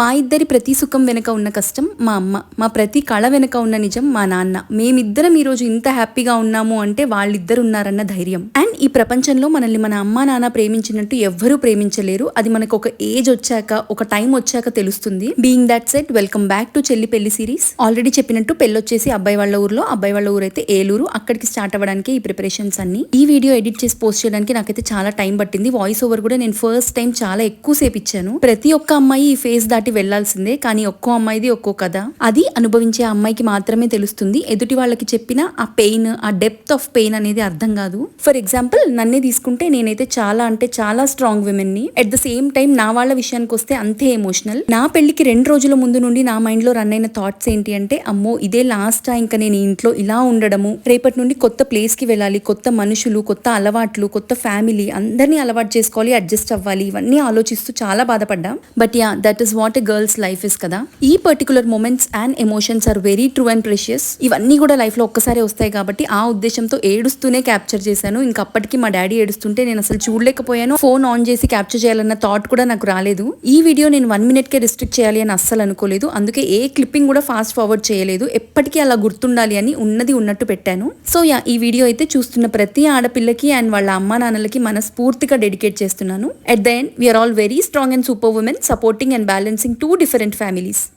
మా ఇద్దరి ప్రతి సుఖం వెనుక ఉన్న కష్టం మా అమ్మ మా ప్రతి కళ వెనుక ఉన్న నిజం మా నాన్న. మేమిద్దరం ఈరోజు ఇంత హ్యాపీగా ఉన్నాము అంటే వాళ్ళిద్దరు ఉన్నారన్న ధైర్యం. అండ్ ఈ ప్రపంచంలో మనల్ని మన అమ్మ నాన్న ప్రేమించినట్టు ఎవ్వరూ ప్రేమించలేరు. అది మనకు ఒక ఏజ్ వచ్చాక ఒక టైం వచ్చాక తెలుస్తుంది. Being that said welcome back to చెల్లి పెళ్ళి సిరీస్. ఆల్రెడీ చెప్పినట్టు పెళ్ళొచ్చేసి అబ్బాయి వాళ్ళ ఊర్లో అబ్బాయి వాళ్ళ ఊరు అయితే ఏలూరు. అక్కడికి స్టార్ట్ అవ్వడానికి ఈ ప్రిపరేషన్స్ అన్ని. ఈ వీడియో ఎడిట్ చేసి పోస్ట్ చేయడానికి నాకైతే చాలా టైం పట్టింది. వాయిస్ ఓవర్ కూడా నేను ఫస్ట్ టైం చాలా ఎక్కువ సేపు ఇచ్చాను. ప్రతి ఒక్క అమ్మాయి ఈ ఫేస్ దాటి వెళ్ళాల్సిందే కానీ ఒక్కో అమ్మాయిది ఒక్కో కథ. అది అనుభవించే అమ్మాయికి మాత్రమే తెలుస్తుంది. ఎదుటి వాళ్ళకి చెప్పిన ఆ పెయిన్ ఆ డెప్త్ ఆఫ్ పెయిన్ అనేది అర్థం కాదు. ఫర్ ఎగ్జాంపుల్ నన్నే తీసుకుంటే నేనైతే చాలా అంటే చాలా స్ట్రాంగ్ విమెన్ని అట్ ద సేమ్ టైం నా వాళ్ళ విషయానికి వస్తే అంతే ఎమోషనల్. నా పెళ్ళికి రెండు రోజుల ముందు నుండి నా మైండ్లో రన్ అయిన థాట్స్ ఏంటి అంటే అమ్మో ఇదే లాస్ట్? ఇంకా నేను ఇంట్లో ఇలా ఉండడము. రేపటి నుండి కొత్త ప్లేస్కి వెళ్ళాలి. కొత్త మనుషులు కొత్త అలవాట్లు కొత్త ఫ్యామిలీ. అందరినీ అలవాటు చేసుకోవాలి అడ్జస్ట్ అవ్వాలి. ఇవన్నీ ఆలోచిస్తూ చాలా బాధపడ్డా. But ya that is what a girl's life is కదా. ఈ particular moments and emotions are very true and precious ఇవన్నీ కూడా లైఫ్లో ఒక్కసారి వస్తాయి కాబట్టి ఆ ఉద్దేశంతో ఏడుస్తూనే క్యాప్చర్ చేశాను. ఇంకా అప్పటికి మా డాడీ ఏడుస్తుంటే నేను అసలు చూడలేకపోయాను. ఫోన్ ఆన్ చేసి క్యాప్చర్ చేయాలన్న థాట్ కూడా నాకు రాలేదు. ఈ వీడియో నేను వన్ మినిట్ కే రిస్ట్రిక్ట్ చేయాలి అని అస్సలు అనుకోలేదు. అందుకే ఏ క్లిప్పింగ్ కూడా ఫాస్ట్ ఫార్వర్డ్ చేయలేదు. ఎప్పటికీ అలా గుర్తుండాలి అని ఉన్నది ఉన్నట్టు పెట్టాను. సో యా ఈ వీడియో అయితే చూస్తున్న ప్రతి ఆడపిల్లకి అండ్ వాళ్ళ అమ్మా నాన్నలకి మనస్ఫూర్తిగా డెడికేట్ చేస్తున్నాను. At the end we're all very strong and super women supporting and balance balancing two different families.